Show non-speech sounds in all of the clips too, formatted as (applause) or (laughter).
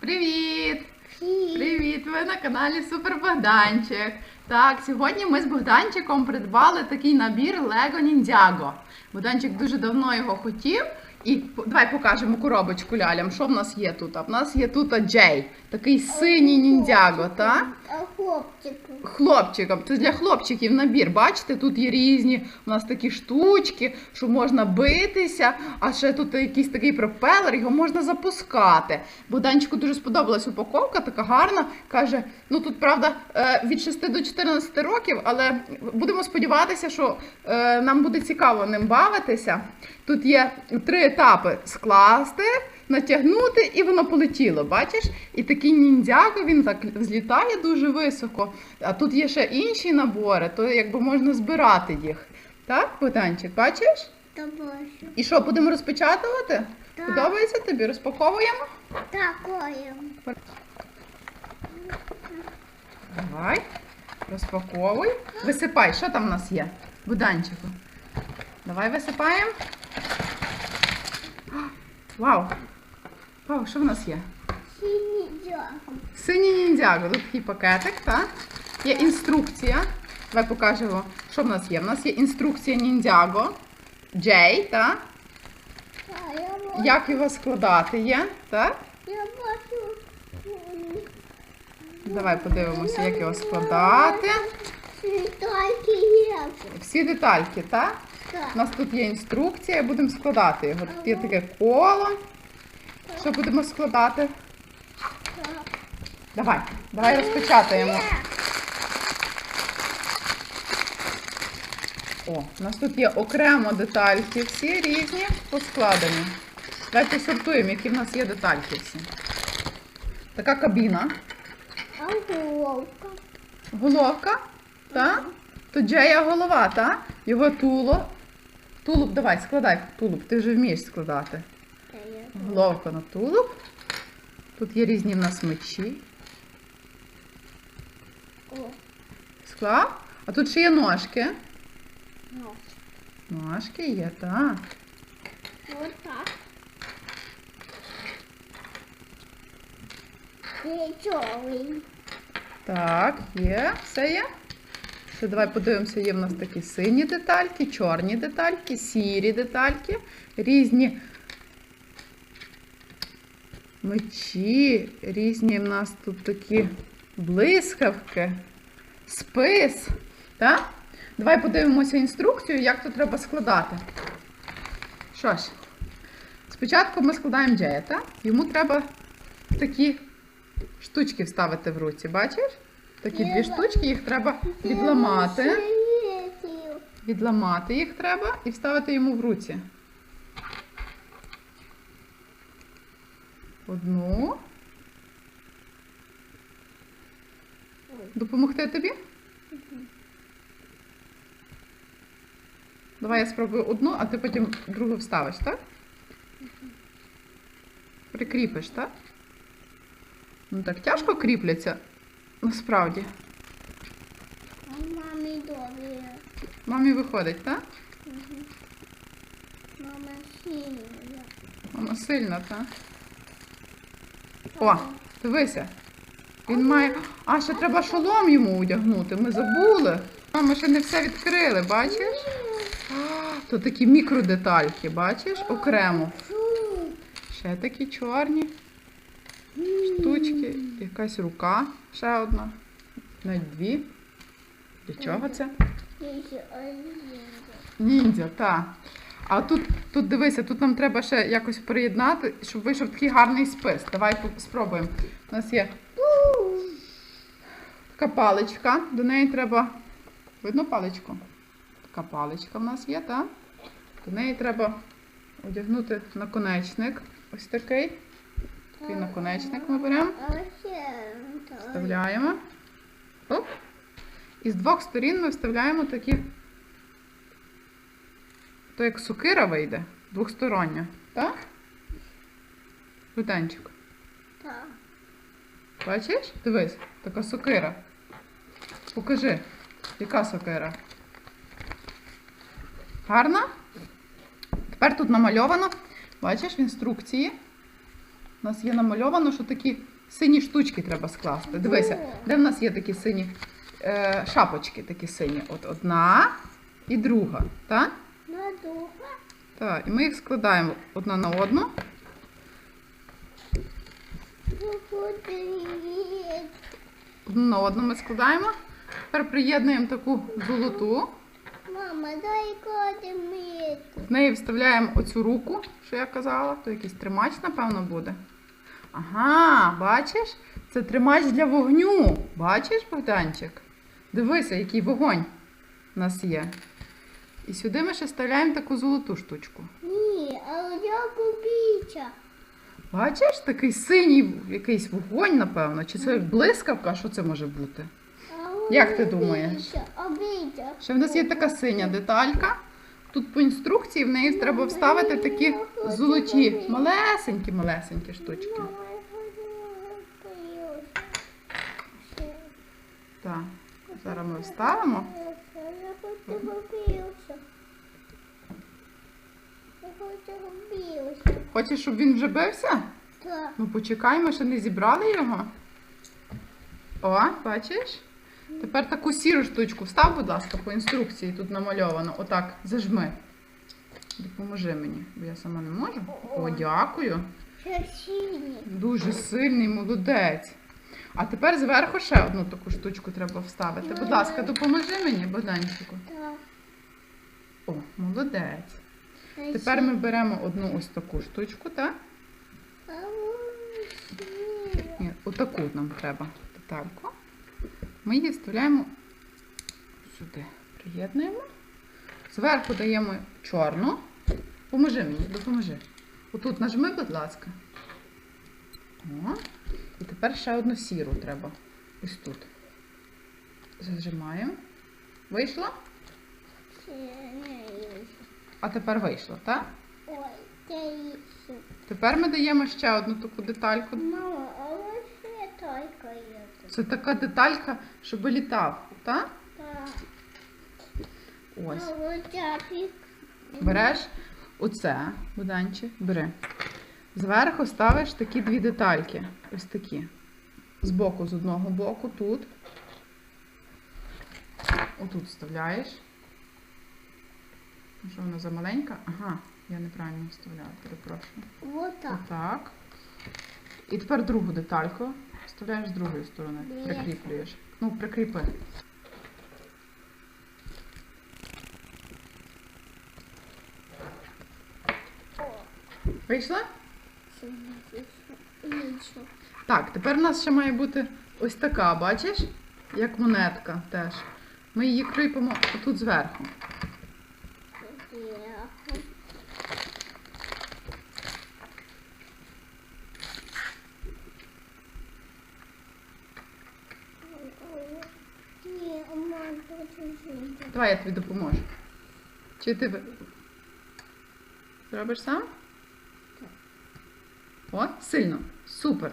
Привіт! Привіт! Ви на каналі Супер Богданчик. Так, сьогодні ми з Богданчиком придбали такий набір Лего Ніндзяго. Богданчик дуже давно його хотів. І давай покажемо коробочку лялям. Що в нас є тут? В нас є тут Джей, такий синій ніндзяго, так? А хлопчику. Хлопчикам, це для хлопчиків набір. Бачите, тут є різні у нас такі штучки, що можна битися, а ще тут якийсь такий пропелер, його можна запускати. Богданчику дуже сподобалась упаковка, така гарна. Каже: ну тут правда е, від 6 до 14 років, але будемо сподіватися, що е, нам буде цікаво ним бавитися. Тут є три етапи: скласти, натягнути, і воно полетіло. Бачиш? І такий ніндзяго він так злітає дуже високо. А тут є ще інші набори, то якби можна збирати їх. Так, Богданчик, бачиш? Та бачу. І що, будемо розпечатувати? Так. Подобається тобі? Розпаковуємо? Такою. Давай, розпаковуй. Висипай, що там в нас є? Буданчику. Давай висипаємо. Вау! Вау, що в нас є? Синій дякую. Синій ніндзяго. Тут такий пакетик, так? Є інструкція. Давай покажемо, що в нас є. В нас є інструкція ніндзяго. Джей, так? Як його складати є, так? Я бачу. Давай подивимося, як його складати. Світайки є. Всі детальки, так? У нас тут є інструкція, будемо складати його. Тут є таке коло. Що будемо складати? Давай, давай розпечатаємо. О, у нас тут є окремо детальки, всі різні поскладені. Давайте сортуємо, які в нас є детальки всі. Така кабіна, А головка. головка, так? Тут Джея голова, так? Його туло. Тулуб, давай, складай тулуб, ти вже вмієш складати. Головка на тулуб. Тут є різні в нас мечі. Склав. А тут ще є ножки. Ножки є, так. Ось так. Кричовий. Так, є, все є. Ще давай подивимося, є в нас такі сині детальки, чорні детальки, сірі детальки, різні мечі, різні в нас тут такі блискавки, спис. Так? Давай подивимося інструкцію, як тут треба складати. Що ж, спочатку ми складаємо Джея, так? Йому треба такі штучки вставити в руці, бачиш? Такі дві штучки, їх треба відламати. Відламати їх треба і вставити йому в руці. Одну. Допомогти тобі? Давай я спробую одну, а ти потім другу вставиш, так? Прикріпиш, так? Ну так тяжко кріпляться, насправді. А мамі добре. Мамі виходить, так? Мама сильна. Вона сильна, так? О, дивися. Він має. А, ще треба шолом йому одягнути. Ми забули. А, ми ще не все відкрили, бачиш? А, То такі мікродетальки, бачиш? Окремо. Ще такі чорні штучки. Якась рука. Ще одна. Навіть дві. Для чого це? Ніндзя, так. А тут, тут дивися, тут нам треба ще якось приєднати, щоб вийшов такий гарний спис. Давай спробуємо. У нас є така паличка, до неї треба. Видно паличку? Така паличка в нас є, так? До неї треба одягнути наконечник. Ось такий. Такий наконечник ми беремо, вставляємо. І з двох сторін ми вставляємо такі. То як сокира вийде, двохстороння. Так? Рутенчик. Так. Бачиш? Дивись, така сокира. Покажи, яка сокира. Гарна? Тепер тут намальовано, бачиш, в інструкції У нас є намальовано, що такі сині штучки треба скласти. Дивися, де в нас є такі сині е, шапочки, такі сині. От одна і друга. Так? На духа. Так, і ми їх складаємо одна на одну. Одну на одну ми складаємо. Тепер приєднуємо таку золоту. Мама, дай кодимит. В неї вставляємо оцю руку, що я казала, то якийсь тримач, напевно, буде. Ага, бачиш? Це тримач для вогню. Бачиш, Богданчик? Дивися, який вогонь у нас є. І сюди ми ще вставляємо таку золоту штучку. Ні, а я кубіча. Бачиш, такий синій якийсь вогонь, напевно. Чи це блискавка? Що це може бути? Як ти думаєш? Ще в нас є така синя деталька. Тут по інструкції в неї треба вставити такі золоті, малесенькі, малесенькі штучки. Так, зараз ми вставимо. Хочеш, щоб він вже бився? Так. Ну почекай, ми ще не зібрали його. О, бачиш? Тепер таку сіру штучку встав, будь ласка, по інструкції тут намальовано. Отак, зажми. Допоможи мені, бо я сама не можу. О, дякую. Дуже сильний молодець. А тепер зверху ще одну таку штучку треба вставити. Будь ласка, допоможи мені, Богданчику. О, молодець. Тепер ми беремо одну ось таку штучку, так? Ні, отаку нам треба детальку. Ми її вставляємо сюди. Приєднуємо. Зверху даємо чорну. Поможи мені, допоможи. Отут нажми, будь ласка. О. І тепер ще одну сіру треба. Ось тут. Зажимаємо. Вийшло? А тепер вийшло, так? Ой. Тепер ми даємо ще одну таку детальку. Мама, а ось ще тільки є. Це така деталька, щоб літав, так? Так. Ось. Ось. Береш оце, Буданчик, бери. Зверху ставиш такі дві детальки. Ось такі. Збоку, з одного боку, тут. Отут вставляєш. Що вона замаленька? Ага, я неправильно вставляла, перепрошую. Вот так. Отак. І тепер другу детальку вставляєш з другої сторони. Прикріплюєш. Ну, прикріпи. Вийшла? Так, тепер у нас ще має бути ось така, бачиш? Як монетка теж. Ми її кріпимо отут зверху. Зверху. Ні, мама, тут жити. Давай я тобі допоможу. Чи ти зробиш сам? О, сильно. Супер.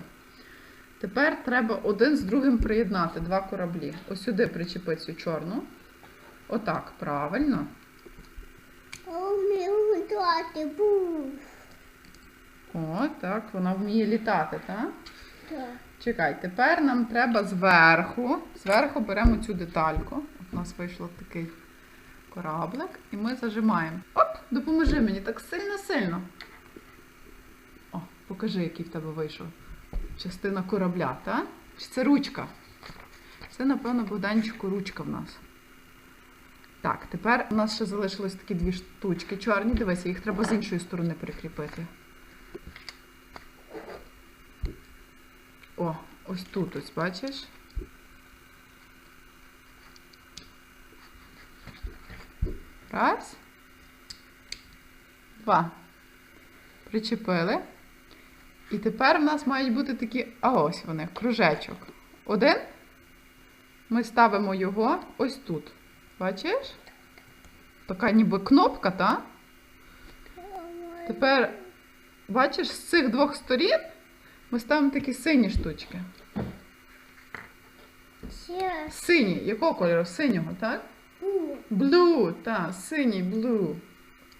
Тепер треба один з другим приєднати два кораблі. Ось сюди причепи цю чорну. Отак, правильно. О, так, вона вміє літати, так? Так. Чекай, тепер нам треба зверху. Зверху беремо цю детальку. От у нас вийшло такий кораблик, і ми зажимаємо. Оп, допоможи мені так сильно-сильно. О, покажи, який в тебе вийшов. Частина корабля, так? Чи це ручка? Це, напевно, Богданчику ручка в нас. Так, тепер у нас ще залишилось такі дві штучки чорні. Дивися, їх треба з іншої сторони прикріпити. О, ось тут ось бачиш. Раз. Два. Причепили. І тепер в нас мають бути такі, а ось вони, кружечок. Один. Ми ставимо його ось тут. Бачиш? Така ніби кнопка, так? Тепер, бачиш, з цих двох сторін ми ставимо такі сині штучки. Ще Сині, якого кольору? Синього, так? був. Blue, так, синій.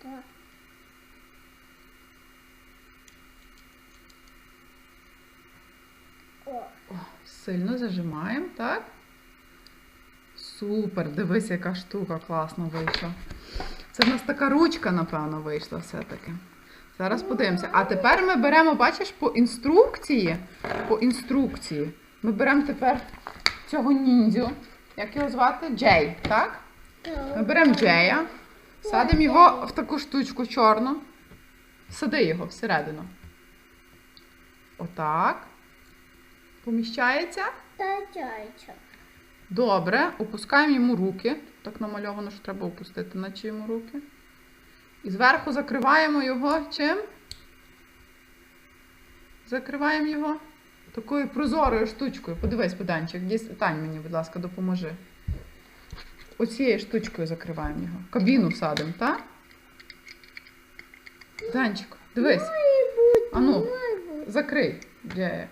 Так. Сильно зажимаємо, так? Супер, дивись, яка штука класно вийшла. Це в нас така ручка, напевно, вийшла все-таки. Зараз подивимося. А тепер ми беремо, бачиш, по інструкції. По інструкції. Ми беремо тепер цього ніндзю. Як його звати? Джей, так? Ми беремо Джея, садимо його в таку штучку чорну. Сади його всередину. Отак. Поміщається. Добре, опускаємо йому руки. Так намальовано, що треба опустити, наче йому руки. І зверху закриваємо його чим? Закриваємо його такою прозорою штучкою. Подивись, Богданчик, дістань мені, будь ласка, допоможи. Оцією штучкою закриваємо його. Кабіну садимо, так? Данчик, дивись. Ану, закрий. Джея.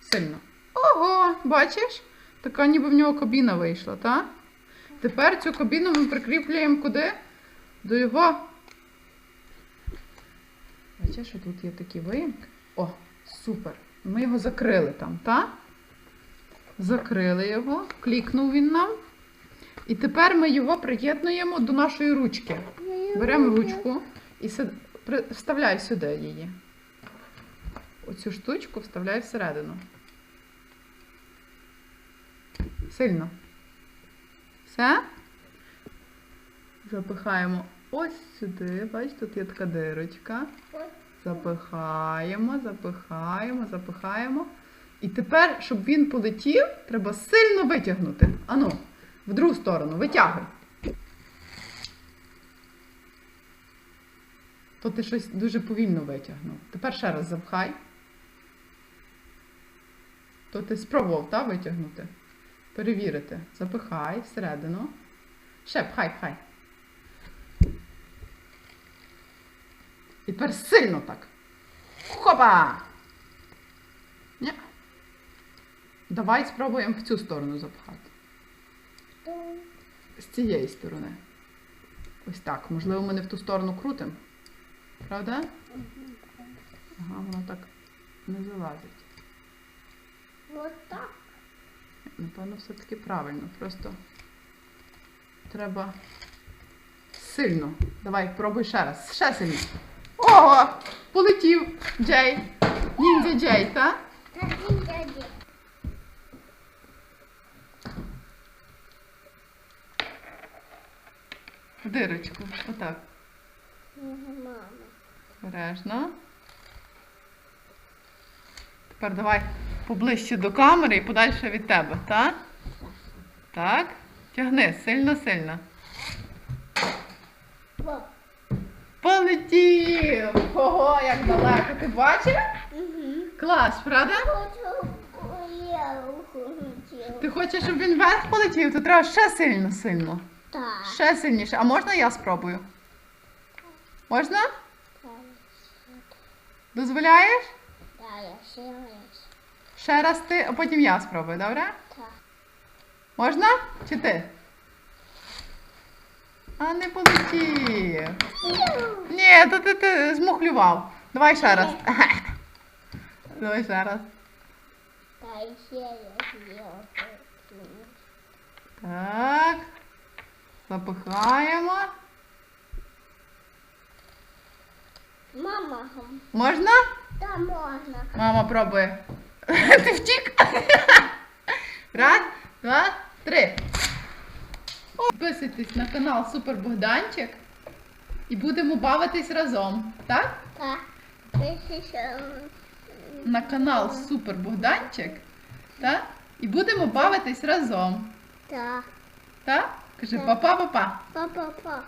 Сильно. Ого, бачиш? Така ніби в нього кабіна вийшла, так? Тепер цю кабіну ми прикріплюємо куди? До його. Бачиш, що тут є такі виїмки? О, супер. Ми його закрили там, так? Закрили його, клікнув він нам. І тепер ми його приєднуємо до нашої ручки. Беремо ручку і вставляй сюди її. Оцю штучку вставляй всередину. Сильно. Все. Запихаємо ось сюди. Бачите, тут є така дирочка. Запихаємо, запихаємо, запихаємо. І тепер, щоб він полетів, треба сильно витягнути. Ану, в другу сторону, витягуй. То ти щось дуже повільно витягнув. Тепер ще раз запхай. То ти спробував, так, витягнути? Перевірити. Запихай всередину. Ще пхай, пхай. Тепер сильно так. Хопа! Ні. Давай спробуємо в цю сторону запхати. З цієї сторони. Ось так. Можливо, ми не в ту сторону крутимо. Правда? Ага, воно так не залазить. Вот так. Напевно, все-таки правильно. Просто треба сильно. Давай, пробуй ще раз. Ще сильно. Ого! Полетів Джей. Ніндзя Джей, так? Дирочку. Отак. Мама. Обережно. Тепер давай поближче до камери і подальше від тебе, так? Так. Тягни сильно-сильно. Полетів! Ого, як далеко. Ти бачив? Угу. Клас, правда? Хочу. Ти хочеш, щоб він вверх полетів, то треба ще сильно сильно. Так. Ще сильніше. А можна я спробую? Можна? Дозволяєш? Так, я ще раз. Ще раз ти, а потім я спробую, добре? Так. Можна? Чи ти? А не полетів. Ні, то ти, ти змухлював. Давай ще раз. (laughs) Давай ще раз. Так. Запихаємо. Мама, Можна? та можна. Мама пробує. (laughs) Ти втік? (laughs) Раз, два, три. Підписуйтесь на канал Супер Богданчик і будемо бавитись разом. Так? Так. На канал Супер Богданчик. Так? І будемо бавитись разом. Так. Так? Кажи па-па-па-па. Па-па-па.